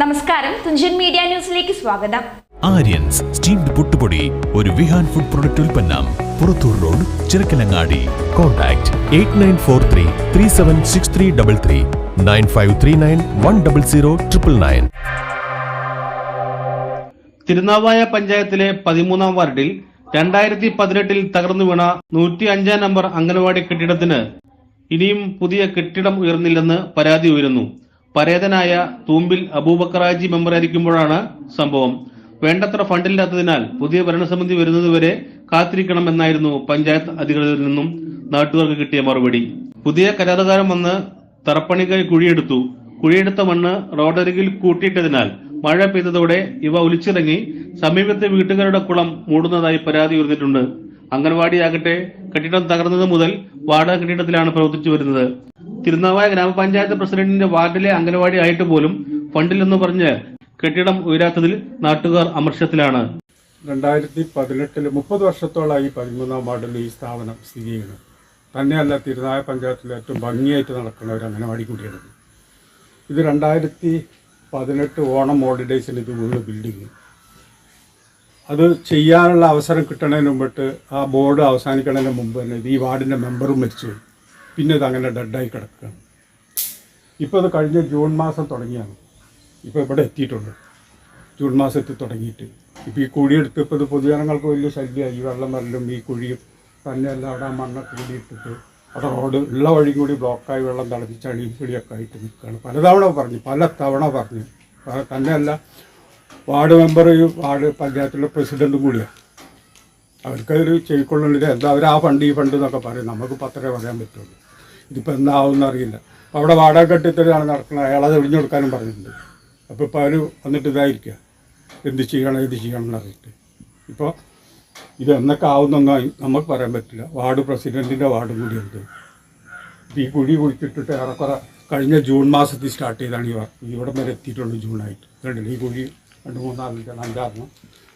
നമസ്കാരം. തുഞ്ചൻ മീഡിയ ന്യൂസിലേക്ക് സ്വാഗതം. ആര്യൻസ് സ്റ്റീംഡ് പുട്ടുപൊടി ഒരു വിഹാൻ ഫുഡ് പ്രൊഡക്റ്റ് ഉൽപ്പന്നം Purathur road Chirakkalangadi. Contact eight nine four three three seven six three double three nine five three nine one double zero triple nine. Thirunavaya പഞ്ചായത്തിലെ പതിമൂന്നാം വാർഡിൽ രണ്ടായിരത്തി പതിനെട്ടിൽ തകർന്നു വീണ നൂറ്റി അഞ്ചാം നമ്പർ അംഗനവാടി കെട്ടിടത്തിന് ഇനിയും പുതിയ കെട്ടിടം ഉയർന്നില്ലെന്ന് പരാതി ഉയരുന്നു. പരേതനായ തൂമ്പിൽ അബൂബക്കറാജി മെമ്പറായിരിക്കുമ്പോഴാണ് സംഭവം. വേണ്ടത്ര ഫണ്ടില്ലാത്തതിനാൽ പുതിയ ഭരണസമിതി വരുന്നതുവരെ കാത്തിരിക്കണമെന്നായിരുന്നു പഞ്ചായത്ത് അധികൃതരിൽ നിന്നും നാട്ടുകാർക്ക് കിട്ടിയ മറുപടി. പുതിയ കരാറുകാരൻ വന്ന് തറപ്പണിക്കായി കുഴിയെടുത്തു. കുഴിയെടുത്ത മണ്ണ് റോഡരികിൽ കൂട്ടിയിട്ടതിനാൽ മഴ പെയ്തതോടെ ഇവ ഒലിച്ചിറങ്ങി സമീപത്തെ വീട്ടുകാരുടെ കുളം മൂടുന്നതായി പരാതി ഉയർന്നിട്ടുണ്ട്. അംഗൻവാടിയാകട്ടെ കെട്ടിടം തകർന്നത് മുതൽ വാടക കെട്ടിടത്തിലാണ് പ്രവർത്തിച്ചു വരുന്നത്. തിരുനാവായ ഗ്രാമപഞ്ചായത്ത് പ്രസിഡന്റിന്റെ വാർഡിലെ അംഗൻവാടി ആയിട്ട് പോലും ഫണ്ടില്ലെന്ന് പറഞ്ഞ് കെട്ടിടം ഉയരാത്തതിൽ നാട്ടുകാർ അമർഷത്തിലാണ്. രണ്ടായിരത്തി പതിനെട്ടിൽ മുപ്പത് വർഷത്തോളമായി പതിമൂന്നാം വാർഡിൽ ഈ സ്ഥാപനം സ്ഥിതി ചെയ്യുന്നത് തന്നെയല്ല തിരുനായ പഞ്ചായത്തിൽ ഏറ്റവും ഭംഗിയായിട്ട് നടക്കുന്ന ഒരു അംഗനവാടി കൂടിയാണ് ഇത്. രണ്ടായിരത്തി പതിനെട്ട് ഓണം ഹോളിഡേയ്സിൽ ഇത് വീണ് ബിൽഡിങ് അത് ചെയ്യാനുള്ള അവസരം കിട്ടണതിന് മുമ്പിട്ട് ആ ബോർഡ് അവസാനിക്കുന്നതിന് മുമ്പ് തന്നെ ഈ വാർഡിന്റെ മെമ്പറും മരിച്ചു. പിന്നെ ഇത് അങ്ങനെ ഡെഡായി കിടക്കുകയാണ്. ഇപ്പോൾ അത് കഴിഞ്ഞ ജൂൺ മാസം തുടങ്ങിയാണ്. ഇപ്പോൾ ഇവിടെ എത്തിയിട്ടുണ്ട്. ജൂൺ മാസത്തിൽ തുടങ്ങിയിട്ട്. ഇപ്പോൾ ഈ കുഴിയെടുത്ത് ഇപ്പോൾ ഇത് പൊതുജനങ്ങൾക്ക് വലിയ ശല്യമായി. വെള്ളം വരലും ഈ കുഴിയും തന്നെയല്ല അവിടെ ആ മണ്ണൊക്കെ കൂടിയിട്ടിട്ട് അവിടെ റോഡ് ഉള്ള വഴി കൂടി ബ്ലോക്കായി വെള്ളം തളഞ്ഞ് ചളിയും പിടിയൊക്കെ ആയിട്ട് നിൽക്കുകയാണ്. പലതവണ പറഞ്ഞു പല തവണ പറഞ്ഞു തന്നെയല്ല വാർഡ് മെമ്പർ വാർഡ് പഞ്ചായത്തിലെ പ്രസിഡന്റും കൂടിയാണ്. അവർക്കതൊരു ചെയ്ക്കൊള്ളുന്നില്ല എന്താ അവർ ആ ഫണ്ട് ഈ ഫണ്ട് എന്നൊക്കെ പറയും. നമുക്ക് പത്രമേ പറയാൻ പറ്റുള്ളൂ. ഇതിപ്പോൾ എന്താവും അറിയില്ല. അപ്പോൾ അവിടെ വാടക കെട്ടിത്തരാണ് നടക്കുന്നത്. അയാളത് ഒഴിഞ്ഞു കൊടുക്കാനും പറഞ്ഞിട്ടുണ്ട്. അപ്പോൾ ഇപ്പോൾ അവർ വന്നിട്ട് ഇതായിരിക്കുക. എന്ത് ചെയ്യണം ഇത് ചെയ്യണം എന്നറിയിട്ട് ഇപ്പോൾ ഇത് എന്നൊക്കെ ആവുന്നൊന്നും നമുക്ക് പറയാൻ പറ്റില്ല. വാർഡ് പ്രസിഡന്റിന്റെ വാർഡും കൂടി ഉണ്ട് ഇപ്പം ഈ കുഴി കുഴിച്ചിട്ടിട്ട് ഏറെക്കുറെ കഴിഞ്ഞ ജൂൺ മാസത്തിൽ സ്റ്റാർട്ട് ചെയ്താണ് ഈ വർക്ക് ഇവിടം വരെ എത്തിയിട്ടുള്ളൂ ജൂണായിട്ട്. കണ്ടില്ല? ഈ കുഴി രണ്ട് മൂന്നാറിൽ അഞ്ചാറെണ്ണം.